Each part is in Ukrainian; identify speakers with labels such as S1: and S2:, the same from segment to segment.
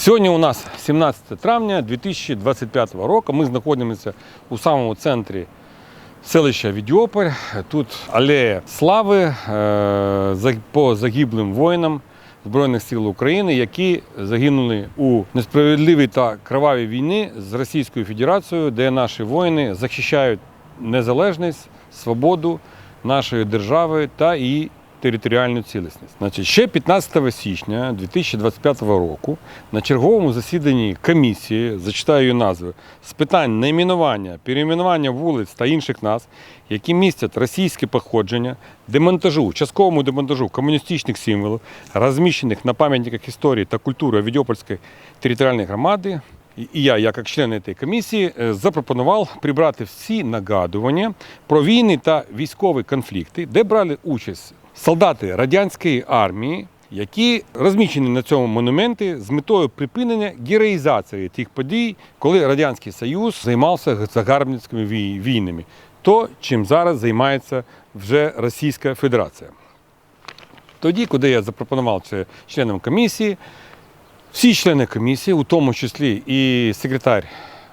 S1: Сьогодні у нас 17 травня 2025 року. Ми знаходимося у самому центрі селища Відьополь. Тут алея слави е, по загиблим воїнам Збройних сил України, які загинули у несправедливій та кровавій війні з Російською Федерацією, де наші воїни захищають незалежність, свободу нашої держави та її територіальну цілісність. Значить, ще 15 січня 2025 року на черговому засіданні комісії, зачитаю її назви, з питань найменування, перейменування вулиць та інших назв, які містять російське походження, демонтажу, частковому демонтажу комуністичних символів, розміщених на пам'ятниках історії та культури Відьопольської територіальної громади, і і я, як член цієї комісії, е, запропонував прибрати всі нагадування про війни та військові конфлікти, де брали участь солдати радянської армії, які розміщені на цьому монументі з метою припинення героїзації тих подій, коли Радянський Союз займався загарбницькими війнами, то чим зараз займається вже Російська Федерація. Тоді, куди я запропонував це членам комісії, всі члени комісії, у тому числі і секретар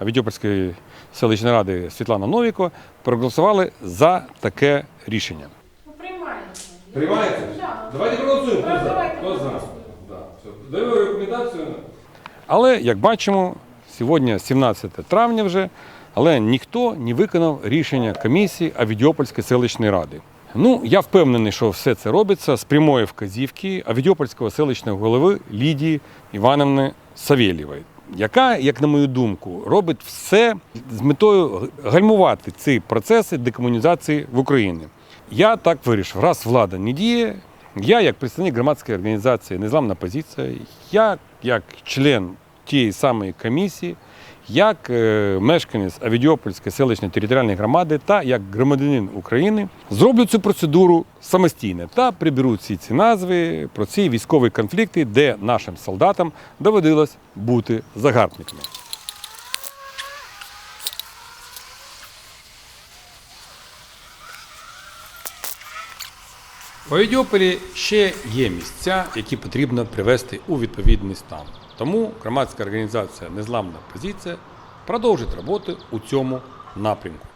S1: Відьопольської селищної ради Світлана Новіко, проголосували за таке рішення.
S2: Приймається.
S1: Давайте проголосуємо.
S2: Хто за? Давайте
S1: Хто за?
S2: проголосуємо.
S1: Даю рекомендацію. Але, як бачимо, сьогодні 17 травня вже, але ніхто не виконав рішення комісії Авідіопольської селищної ради. Ну, я впевнений, що все це робиться з прямої вказівки Авідіопольського селищного голови Лідії Івановни Савєлєвої, яка, як на мою думку, робить все з метою гальмувати ці процеси декомунізації в Україні. Я так вирішив, раз влада не діє, я, як представник громадської організації Незламна позиція, я як член тієї самої комісії, як е, мешканець Авідіопольської селищної територіальної громади та як громадянин України зроблю цю процедуру самостійно та приберу всі ці назви про ці військові конфлікти, де нашим солдатам доводилось бути загарбниками. У Авідіополі ще є місця, які потрібно привести у відповідний стан. Тому громадська організація Незламна позиція продовжить роботу у цьому напрямку.